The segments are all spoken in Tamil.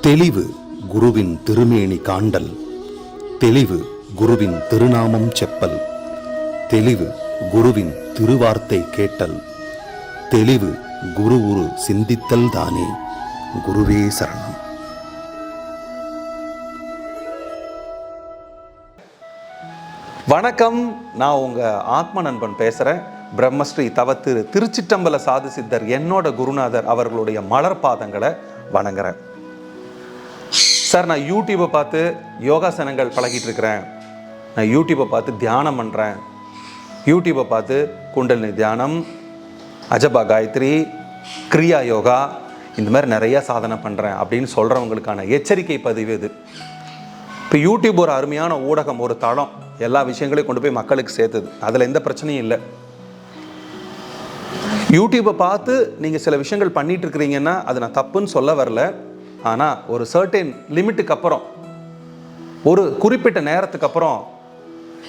தெளிவு குருவின் திருமேனி காண்டல். தெளிவு குருவின் திருநாமம் செப்பல். தெளிவு குருவின் திருவார்த்தை கேட்டல். தெளிவு குரு உரு சிந்தித்தல் தானே குருவே சரணம். வணக்கம் நான் உங்க ஆத்ம நண்பன் பேசுறேன். பிரம்மஸ்ரீ தவத்திரு திருச்சிட்டம்பல சாது சித்தர் என்னோட குருநாதர் அவர்களுடைய மலர் பாதங்களை வணங்குறேன். சார் நான் யூடியூப்பை பார்த்து யோகாசனங்கள் பழகிட்டு இருக்கிறேன் நான் யூடியூப்பை பார்த்து தியானம் பண்ணுறேன் யூடியூப்பை பார்த்து குண்டலினி தியானம் அஜபா காயத்ரி கிரியா யோகா இந்த மாதிரி நிறையா சாதனை பண்ணுறேன் அப்படின்னு சொல்கிறவங்களுக்கான எச்சரிக்கை பதிவு இது. இப்போ யூடியூப் ஒரு அருமையான ஊடகம் ஒரு தளம். எல்லா விஷயங்களையும் கொண்டு போய் மக்களுக்கு சேர்த்துது. அதில் எந்த பிரச்சனையும் இல்லை. யூடியூப்பை பார்த்து நீங்கள் சில விஷயங்கள் பண்ணிட்டு இருக்கிறீங்கன்னா அது நான் தப்புன்னு சொல்ல வரல. ஆனால் ஒரு சர்டைன் லிமிட்டுக்கு அப்புறம் ஒரு குறிப்பிட்ட நேரத்துக்கு அப்புறம்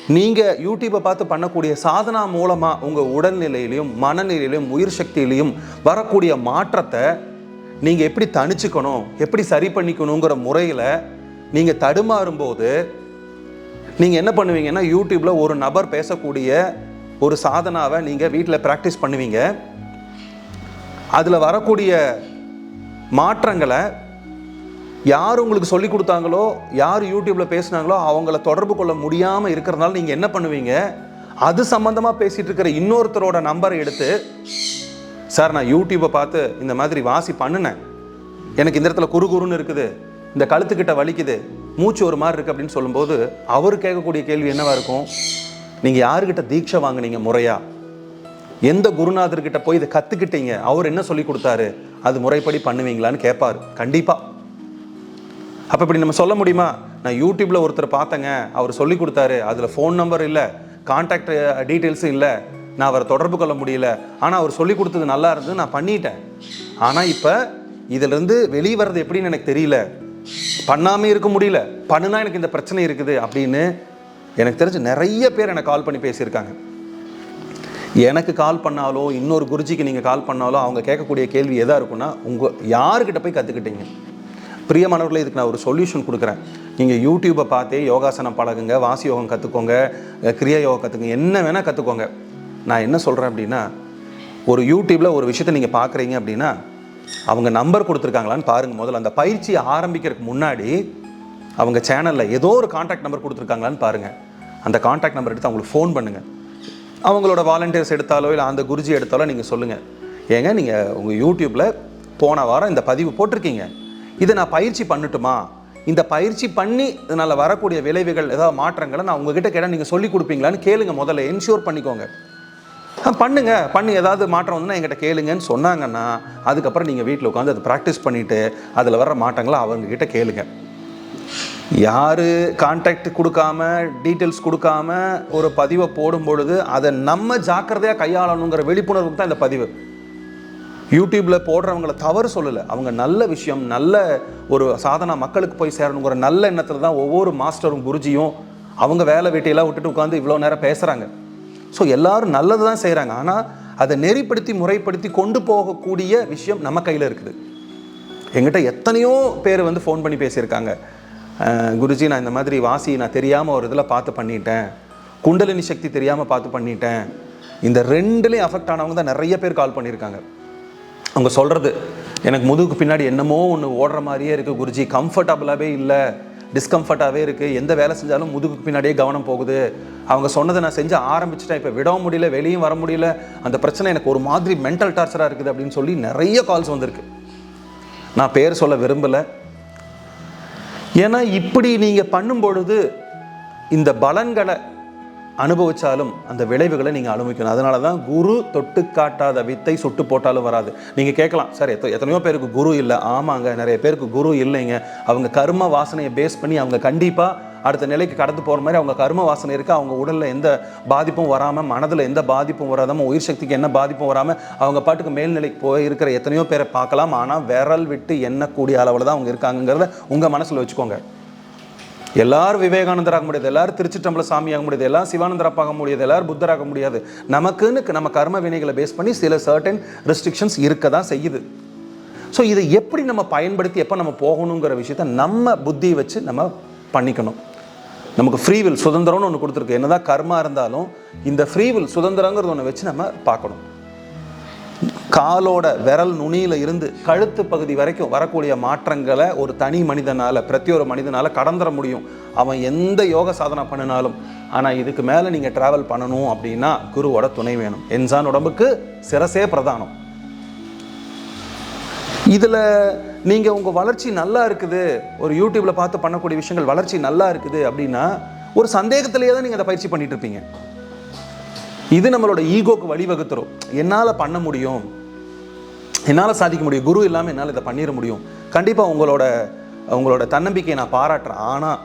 நீங்கள் யூடியூப்பை பார்த்து பண்ணக்கூடிய சாதனா மூலமாக உங்கள் உடல்நிலையிலையும் மனநிலையிலையும் உயிர் சக்தியிலையும் வரக்கூடிய மாற்றத்தை நீங்கள் எப்படி தணிச்சுக்கணும் எப்படி சரி பண்ணிக்கணுங்கிற முறையில் நீங்கள் தடுமாறும்போது நீங்கள் என்ன பண்ணுவீங்கன்னா யூடியூப்பில் ஒரு நபர் பேசக்கூடிய ஒரு சாதனாவை நீங்கள் வீட்டில் ப்ராக்டிஸ் பண்ணுவீங்க. அதில் வரக்கூடிய மாற்றங்களை யார் உங்களுக்கு சொல்லி கொடுத்தாங்களோ யார் யூடியூப்பில் பேசுனாங்களோ அவங்கள தொடர்பு கொள்ள முடியாமல் இருக்கிறதுனால நீங்கள் என்ன பண்ணுவீங்க? அது சம்மந்தமாக பேசிகிட்டு இருக்கிற இன்னொருத்தரோட நம்பரை எடுத்து சார் நான் யூடியூப்பை பார்த்து இந்த மாதிரி வாசி பண்ணினேன். எனக்கு இந்த இடத்துல குறுகுறுன்னு இருக்குது. இந்த கழுத்துக்கிட்ட வலிக்குது. மூச்சு ஒரு மாதிரி இருக்குது அப்படின்னு சொல்லும்போது அவர் கேட்கக்கூடிய கேள்வி என்னவாக இருக்கும்? நீங்கள் யாருக்கிட்ட தீட்சை வாங்குனீங்க முறையாக எந்த குருநாதர்கிட்ட போய் இதை கற்றுக்கிட்டீங்க அவர் என்ன சொல்லி கொடுத்தாரு? அது முறைப்படி பண்ணுவீங்களான்னு கேட்பாரு கண்டிப்பாக அப்போ இப்படி நம்ம சொல்ல முடியுமா? நான் யூடியூப்பில் ஒருத்தர் பார்த்தேங்க. அவர் சொல்லி கொடுத்தாரு. அதில் ஃபோன் நம்பர் இல்லை. கான்டாக்ட் டீட்டெயில்ஸும் இல்லை. நான் அவரை தொடர்பு கொள்ள முடியல. ஆனால் அவர் சொல்லி கொடுத்தது நல்லா இருந்தது நான் பண்ணிட்டேன். ஆனால் இப்போ இதிலிருந்து வெளியே வர்றது எப்படின்னு எனக்கு தெரியல. பண்ணாமல் இருக்க முடியல. பண்ணுனா எனக்கு இந்த பிரச்சனை இருக்குது அப்படின்னு எனக்கு தெரிஞ்சு நிறைய பேர் எனக்கு கால் பண்ணி பேசியிருக்காங்க. எனக்கு கால் பண்ணாலோ இன்னொரு குருஜிக்கு நீங்கள் கால் பண்ணாலோ அவங்க கேட்கக்கூடிய கேள்வி எதாக இருக்குன்னா உங்கள் யாருக்கிட்ட போய் கற்றுக்கிட்டீங்க பிரியமானவர்களே இதுக்கு நான் ஒரு சொல்யூஷன் கொடுக்குறேன். நீங்கள் யூடியூப்பை பார்த்தே யோகாசனம் பழகுங்க வாசி யோகம் கற்றுக்கோங்க கிரியா யோகம் கற்றுக்கோங்க என்ன வேணால் கற்றுக்கோங்க நான் என்ன சொல்கிறேன் அப்படின்னா ஒரு யூடியூப்பில் ஒரு விஷயத்தை நீங்கள் பார்க்குறீங்க அப்படின்னா அவங்க நம்பர் கொடுத்துருக்காங்களான்னு பாருங்கள் முதல்ல. அந்த பயிற்சியை ஆரம்பிக்கிறதுக்கு முன்னாடி அவங்க சேனலில் ஏதோ ஒரு காண்டாக்ட் நம்பர் கொடுத்துருக்காங்களான்னு பாருங்கள் அந்த காண்டாக்ட் நம்பர் எடுத்து அவங்களுக்கு ஃபோன் பண்ணுங்கள் அவங்களோட வாலண்டியர்ஸ் எடுத்தாலோ இல்லை அந்த குருஜி எடுத்தாலோ நீங்கள் சொல்லுங்கள் ஏங்க நீங்கள் உங்கள் யூடியூப்பில் போன வாரம் இந்த பதிவு போட்டிருக்கீங்க. இதை நான் பயிற்சி பண்ணட்டுமா? இந்த பயிற்சி பண்ணி இதனால் வரக்கூடிய விளைவுகள் ஏதாவது மாற்றங்களை நான் உங்ககிட்ட கேட்டால் நீங்கள் சொல்லி கொடுப்பீங்களான்னு கேளுங்க முதல்ல. என்ஷூர் பண்ணிக்கோங்க. பண்ணுங்க. பண்ணி ஏதாவது மாற்றம் வந்து என்கிட்ட கேளுங்கன்னு சொன்னாங்கன்னா அதுக்கப்புறம் நீங்கள் வீட்டில் உட்காந்து அதை ப்ராக்டிஸ் பண்ணிவிட்டு அதில் வர மாற்றங்களை அவங்கக்கிட்ட கேளுங்க. யார் கான்டாக்ட் கொடுக்காம டீட்டெயில்ஸ் கொடுக்காம ஒரு பதிவை போடும் பொழுது அதை நம்ம ஜாக்கிரதையாக கையாளணுங்கிற விழிப்புணர்வுக்கு தான் இந்த பதிவு. யூடியூப்பில் போடுறவங்கள தவறு சொல்லலை. அவங்க நல்ல விஷயம் நல்ல ஒரு சாதனா மக்களுக்கு போய் சேரணுங்கிற நல்ல எண்ணத்தில் தான் ஒவ்வொரு மாஸ்டரும் குருஜியும் அவங்க வேலை வீட்டையெல்லாம் விட்டுட்டு உட்காந்து இவ்வளோ நேரம் பேசுகிறாங்க ஸோ எல்லோரும் நல்லது தான் செய்கிறாங்க ஆனால் அதை நெறிப்படுத்தி முறைப்படுத்தி கொண்டு போகக்கூடிய விஷயம் நம்ம கையில் இருக்குது. எங்கிட்ட எத்தனையோ பேர் வந்து ஃபோன் பண்ணி பேசியிருக்காங்க. குருஜி நான் இந்த மாதிரி வாசி நான் தெரியாமல் ஒரு இதில் பார்த்து பண்ணிட்டேன். குண்டலினி சக்தி தெரியாமல் பார்த்து பண்ணிட்டேன். இந்த ரெண்டுலேயும் அஃபெக்ட் ஆனவங்க தான் நிறைய பேர் கால் பண்ணியிருக்காங்க. அவங்க சொல்கிறது எனக்கு முதுகுக்கு பின்னாடி என்னமோ ஒன்று ஓடுற மாதிரியே இருக்குது குருஜி. கம்ஃபர்டபுளாகவே இல்லை. டிஸ்கம்ஃபர்ட்டாகவே இருக்குது எந்த வேலை செஞ்சாலும் முதுகுக்கு பின்னாடியே கவனம் போகுது. அவங்க சொன்னதை நான் செஞ்சு ஆரம்பிச்சிட்டேன். இப்போ விடவும் முடியல வெளியும் வர முடியல. அந்த பிரச்சனை எனக்கு ஒரு மாதிரி மென்டல் டார்ச்சராக இருக்குது அப்படின்னு சொல்லி நிறைய கால்ஸ் வந்திருக்கு. நான் பேர் சொல்ல விரும்பலை. ஏன்னா இப்படி நீங்கள் பண்ணும் பொழுது இந்த பலன்களை அனுபவித்தாலும் அந்த விளைவுகளை நீங்கள் அனுபவிக்கணும். அதனால தான் குரு தொட்டு காட்டாத வித்தை சுட்டு போட்டாலும் வராது. நீங்கள் கேட்கலாம் சார் எத்தோ எத்தனையோ பேருக்கு குரு இல்லை. ஆமாங்க நிறைய பேருக்கு குரு இல்லைங்க. அவங்க கர்ம வாசனையை பேஸ் பண்ணி அவங்க கண்டிப்பாக அடுத்த நிலைக்கு கடந்து போகிற மாதிரி அவங்க கர்ம வாசனை இருக்குது அவங்க உடலில் எந்த பாதிப்பும் வராமல் மனதில் எந்த பாதிப்பும் வராதாமல் உயிர் சக்திக்கு என்ன பாதிப்பும் வராமல் அவங்க பாட்டுக்கு மேல்நிலைக்கு போய் இருக்கிற எத்தனையோ பேரை பார்க்கலாம். ஆனால் விரல் விட்டு எண்ணக்கூடிய அளவில் தான் அவங்க இருக்காங்கங்கிறத உங்கள் மனசில் வச்சுக்கோங்க. எல்லாரும் விவேகானந்தர் ஆக முடியாது. எல்லாரும் திருச்சிட்டம்பல சாமி ஆக முடியாது. எல்லாரும் சிவானந்தர் ஆக முடியாது. எல்லாரும் புத்தராக முடியாது. நமக்குன்னு நம்ம கர்ம வினைகளை பேஸ் பண்ணி சில சர்டன் ரெஸ்ட்ரிக்ஷன்ஸ் இருக்க தான் செய்யுது. ஸோ இதை எப்படி நம்ம பயன்படுத்தி எப்போ நம்ம போகணுங்கிற விஷயத்த நம்ம புத்தியை வச்சு நம்ம பண்ணிக்கணும். நமக்கு ஃப்ரீவில் சுதந்திரம்னு ஒன்று கொடுத்துருக்கு. என்னதான் கர்மா இருந்தாலும் இந்த ஃப்ரீவில் சுதந்திரங்கிறது ஒன்று வச்சு நம்ம பார்க்கணும். காலோட விரல் நுனியில் இருந்து கழுத்து பகுதி வரைக்கும் வரக்கூடிய மாற்றங்களை ஒரு தனி மனிதனால் பிரத்தி ஒரு மனிதனால் கடந்துட முடியும். அவன் எந்த யோக சாதனை பண்ணினாலும். ஆனால் இதுக்கு மேலே நீங்கள் ட்ராவல் பண்ணணும் அப்படின்னா குருவோட துணை வேணும். என்சான் உடம்புக்கு சிரசே பிரதானம். இதில் நீங்கள் உங்கள் வளர்ச்சி நல்லா இருக்குது. ஒரு யூடியூப்பில் பார்த்து பண்ணக்கூடிய விஷயங்கள் வளர்ச்சி நல்லா இருக்குது அப்படின்னா ஒரு சந்தேகத்திலேயே தான் நீங்கள் அதை பயிற்சி பண்ணிட்டு இருப்பீங்க. இது நம்மளோட ஈகோக்கு வழிவகுத்துரும். என்னால் பண்ண முடியும். என்னால் சாதிக்க முடியும். குரு இல்லாமல் என்னால் இதை பண்ணிட முடியும். கண்டிப்பாக உங்களோட உங்களோட தன்னம்பிக்கையை நான் பாராட்டுறேன். ஆனால்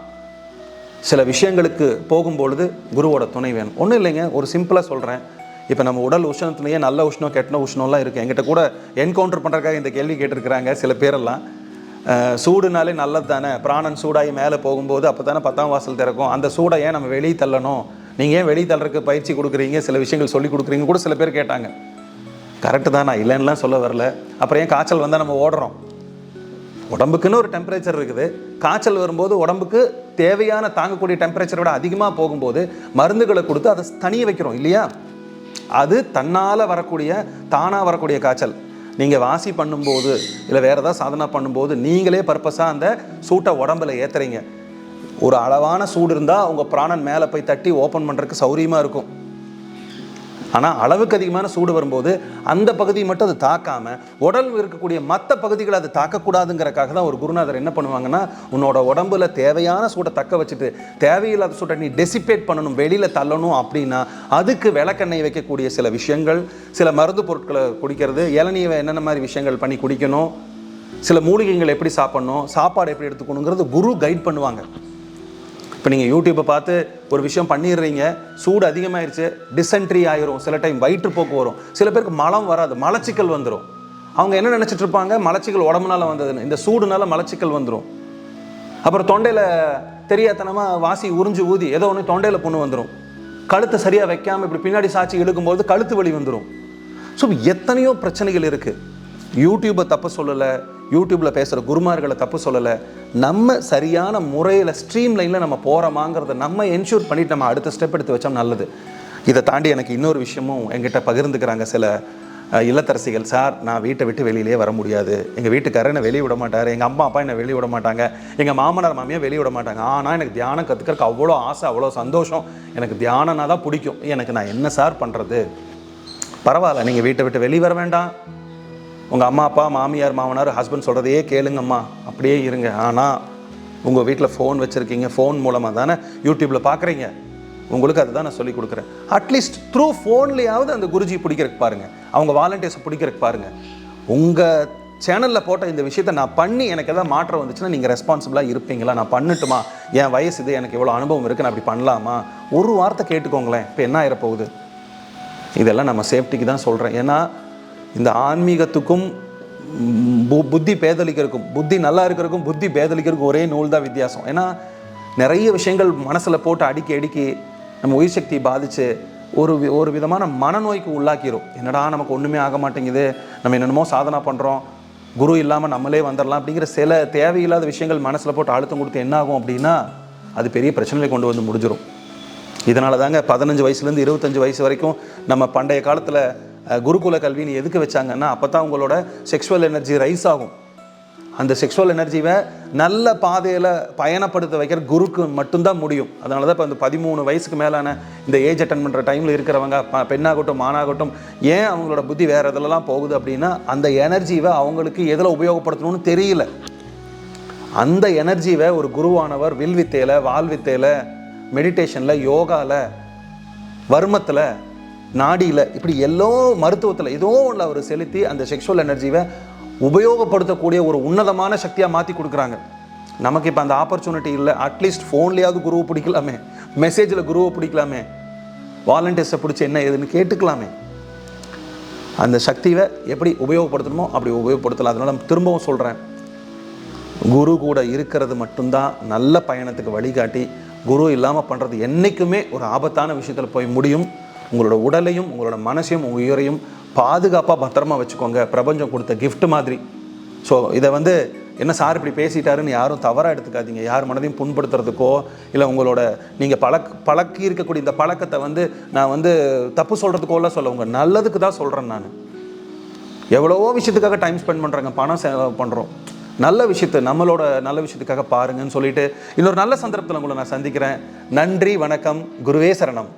சில விஷயங்களுக்கு போகும்பொழுது குருவோட துணை வேணும். ஒன்றும் இல்லைங்க. ஒரு சிம்பிளாக சொல்கிறேன் இப்போ நம்ம உடல் உஷ்ணத்துலேயே நல்ல உஷ்ணம் கெட்ட உஷ்ணம்லாம் இருக்குது எங்கிட்ட கூட என்கவுண்டர் பண்ணுறதுக்காக இந்த கேள்வி கேட்டிருக்கிறாங்க சில பேரெல்லாம். சூடுனாலே நல்லது தானே பிராணன் சூடாகி மேலே போகும்போது அப்போ தானே பத்தாம் வாசல் திறக்கும். அந்த சூடை ஏன் நம்ம வெளியே தள்ளணும்? நீங்கள் ஏன் வெளியே தள்ளுறதுக்கு பயிற்சி கொடுக்குறீங்க? சில விஷயங்கள் சொல்லி கொடுக்குறீங்க கூட சில பேர் கேட்டாங்க. கரெக்டு தான்? நான் இல்லைன்னுலாம் சொல்ல வரல. அப்புறம் ஏன் காய்ச்சல் வந்தால் நம்ம ஓடுறோம்? உடம்புக்குன்னு ஒரு டெம்பரேச்சர் இருக்குது. காய்ச்சல் வரும்போது உடம்புக்கு தேவையான தாங்கக்கூடிய டெம்பரேச்சரை விட அதிகமாக போகும்போது மருந்துகளை கொடுத்து அதை தனிய வைக்கிறோம் இல்லையா? அது தன்னால் வரக்கூடிய தானாக வரக்கூடிய காய்ச்சல். நீங்கள் வாசி பண்ணும்போது இல்லை வேறு ஏதாவது சாதனை பண்ணும்போது நீங்களே பர்பஸாக அந்த சூட்டை உடம்புல ஏற்றுறீங்க ஒரு அளவான சூடு இருந்தால் உங்கள் பிராணன் மேலே போய் தட்டி ஓப்பன் பண்ணுறதுக்கு சௌரியமாக இருக்கும். ஆனால் அளவுக்கு அதிகமான சூடு வரும்போது அந்த பகுதியை மட்டும் அது தாக்காமல் உடல் இருக்கக்கூடிய மற்ற பகுதிகளை அது தாக்கக்கூடாதுங்கிறக்காக தான் ஒரு குருநாதர் என்ன பண்ணுவாங்கன்னா உன்னோட உடம்புல தேவையான சூட்டை தக்க வச்சுட்டு தேவையில்லாத சூட்டை நீ டெசிபேட் பண்ணணும் வெளியில் தள்ளணும் அப்படின்னா அதுக்கு விளக்கெண்ணெய் வைக்கக்கூடிய சில விஷயங்கள் சில மருந்து பொருட்களை குடிக்கிறது இளநீவை என்னென்ன மாதிரி விஷயங்கள் பண்ணி குடிக்கணும் சில மூலிகைகள் எப்படி சாப்பிடணும் சாப்பாடு எப்படி எடுத்துக்கணுங்கிறது குரு கைட் பண்ணுவாங்க. இப்போ நீங்கள் யூடியூப்பை பார்த்து ஒரு விஷயம் பண்ணிடுறீங்க சூடு அதிகமாயிருச்சு டிசென்ட்ரி ஆயிரும் சில டைம் வயிற்றுப்போக்கு வரும். சில பேருக்கு மலம் வராது மலச்சிக்கல் வந்துடும் அவங்க என்ன நினச்சிட்டு இருப்பாங்க? மலச்சிக்கல் உடம்புனால வந்ததுன்னு. இந்த சூடுனால மலச்சிக்கல் வந்துடும் அப்புறம் தொண்டையில் தெரியாதனமாக வாசி உறிஞ்சு ஊதி ஏதோ ஒன்று தொண்டையில் பொண்ணு வந்துடும் கழுத்தை சரியாக வைக்காமல் இப்படி பின்னாடி சாட்சி இழுக்கும்போது கழுத்து வலி வந்துடும் ஸோ எத்தனையோ பிரச்சனைகள் இருக்குது யூடியூப்பை தப்பு சொல்லலை யூடியூப்பில் பேசுகிற குருமார்களை தப்பு சொல்லலை. நம்ம சரியான முறையில் ஸ்ட்ரீம் லைனில் நம்ம போகிறோமாங்கிறத நம்ம என்ஷூர் பண்ணிட்டு நம்ம அடுத்த ஸ்டெப் எடுத்து வச்சோம் நல்லது. இதை தாண்டி எனக்கு இன்னொரு விஷயமும் எங்கிட்ட பகிர்ந்துக்கிறாங்க சில இல்லத்தரசிகள். சார் நான் வீட்டை விட்டு வெளியிலே வர முடியாது. எங்கள் வீட்டுக்காரர் என்னை வெளியே விட மாட்டார். எங்கள் அம்மா அப்பா என்னை வெளியே விட மாட்டாங்க. எங்கள் மாமனார் மாமியார் வெளியே விட மாட்டாங்க. ஆனால் எனக்கு தியானம் கற்றுக்கிறதுக்கு அவ்வளோ ஆசை அவ்வளோ சந்தோஷம். எனக்கு தியானம்னா தான் பிடிக்கும். எனக்கு நான் என்ன சார் பண்ணுறது பரவாயில்ல நீங்கள் வீட்டை விட்டு வெளியே வர வேண்டாம். உங்கள் அம்மா அப்பா மாமியார் மாமனார் ஹஸ்பண்ட் சொல்கிறதையே கேளுங்கம்மா. அப்படியே இருங்க. ஆனால் உங்கள் வீட்டில் ஃபோன் வச்சுருக்கீங்க. ஃபோன் மூலமாக தானே யூடியூப்பில் பார்க்குறீங்க உங்களுக்கு அதுதான் நான் சொல்லி கொடுக்குறேன். அட்லீஸ்ட் த்ரூ ஃபோன்லேயாவது அந்த குருஜி பிடிக்கிறதுக்கு பாருங்கள் அவங்க வாலண்டியர்ஸை பிடிக்கிறதுக்கு பாருங்கள் உங்கள் சேனலில் போட்ட இந்த விஷயத்தை நான் பண்ணி எனக்கு எதாவது மாற்றம் வந்துச்சுன்னா நீங்கள் ரெஸ்பான்சிபிளாக இருப்பீங்களா? நான் பண்ணட்டுமா? என் வயசு இது எனக்கு இவ்வளோ அனுபவம் இருக்குது நான் அப்படி பண்ணலாமா? ஒரு வார்த்தை கேட்டுக்கோங்களேன். இப்போ என்ன ஆயிரப்போகுது? இதெல்லாம் நம்ம சேஃப்டிக்கு தான் சொல்கிறேன் ஏன்னா இந்த ஆன்மீகத்துக்கும் பு- புத்தி பேதலிக்கிறதுக்கும் புத்தி நல்லா இருக்கிறதுக்கும் புத்தி பேதலிக்கிறதுக்கும் ஒரே நூல் தான் வித்தியாசம். ஏன்னா நிறைய விஷயங்கள் மனசில் போட்டு அடுக்கி அடுக்கி நம்ம உயிர் சக்தியை பாதித்து ஒரு வி- ஒரு விதமான மனநோய்க்கு உள்ளாக்கிடும் என்னடா நமக்கு ஒன்றுமே ஆக மாட்டேங்குது நம்ம என்னென்னமோ சாதனா பண்ணுறோம் குரு இல்லாமல் நம்மளே வந்துடலாம் அப்படிங்கிற சில தேவையில்லாத விஷயங்கள் மனசில் போட்டு அழுத்தம் கொடுத்து என்ன ஆகும் அப்படின்னா அது பெரிய பிரச்சனையை கொண்டு வந்து முடிஞ்சிடும் இதனால தாங்க பதினஞ்சு வயசுலேருந்து இருபத்தஞ்சு வயசு வரைக்கும் நம்ம பண்டைய காலத்தில் குருகுல கல்வின்னு எதுக்கு வச்சாங்கன்னா அப்போ தான் உங்களோட செக்ஷுவல் எனர்ஜி ரைஸ் ஆகும். அந்த செக்ஷுவல் எனர்ஜியை நல்ல பாதையில் பயணப்படுத்த வைக்கிற குருக்கு மட்டும்தான் முடியும். அதனால தான் இப்போ அந்த பதிமூணு வயசுக்கு மேலான இந்த ஏஜ் அட்டன் பண்ணுற டைமில் இருக்கிறவங்க பெண்ணாகட்டும் மானாகட்டும் ஏன் அவங்களோட புத்தி வேறு இதிலலாம் போகுது அப்படின்னா அந்த எனர்ஜியை அவங்களுக்கு எதில் உபயோகப்படுத்தணும்னு தெரியல. அந்த எனர்ஜியை ஒரு குருவானவர் வில் வித்தையில் வால் வித்தையில் மெடிடேஷனில் யோகாவில் வர்மத்தில் நாடியில் இப்படி எல்லோ மருத்துவத்தில் ஏதோ ஒன்றில் அவர் செலுத்தி அந்த செக்ஷுவல் எனர்ஜியை உபயோகப்படுத்தக்கூடிய ஒரு உன்னதமான சக்தியாக மாற்றி கொடுக்குறாங்க. நமக்கு இப்போ அந்த ஆப்பர்ச்சுனிட்டி இல்லை. அட்லீஸ்ட் ஃபோன்லேயாவது குருவை பிடிக்கலாமே. மெசேஜில் குருவை பிடிக்கலாமே. வாலண்டியர்ஸை பிடிச்சி என்ன ஏதுன்னு கேட்டுக்கலாமே. அந்த சக்தியை எப்படி உபயோகப்படுத்தணுமோ அப்படி உபயோகப்படுத்தலாம். அதனால் திரும்பவும் சொல்கிறேன் குரு கூட இருக்கிறது மட்டும்தான் நல்ல பயணத்துக்கு வழிகாட்டி குரு இல்லாமல் பண்ணுறது என்றைக்குமே ஒரு ஆபத்தான விஷயத்தில் போய் முடியும். உங்களோட உடலையும் உங்களோட மனசையும் உங்கள் உயிரையும் பாதுகாப்பாக பத்திரமா வச்சுக்கோங்க. பிரபஞ்சம் கொடுத்த கிஃப்ட் மாதிரி. ஸோ இதை வந்து என்ன சார் இப்படி பேசிட்டாருன்னு யாரும் தவறாக எடுத்துக்காதீங்க. யார் மனதையும் புண்படுத்துறதுக்கோ இல்லை உங்களோட நீங்கள் பழக் பழக்கி இருக்கக்கூடிய இந்த பழக்கத்தை வந்து நான் வந்து தப்பு சொல்கிறதுக்கோலாம் சொல்ல உங்கள் நல்லதுக்கு தான் சொல்கிறேன் நான். எவ்வளவோ விஷயத்துக்காக டைம் ஸ்பெண்ட் பண்ணுறாங்க பணம் செலவு பண்ணுறோம் நல்ல விஷயத்தை நம்மளோட நல்ல விஷயத்துக்காக பாருங்கன்னு சொல்லிட்டு இன்னொரு நல்ல சந்தர்ப்பத்தில் உங்களை நான் சந்திக்கிறேன். நன்றி வணக்கம். குருவே சரணம்.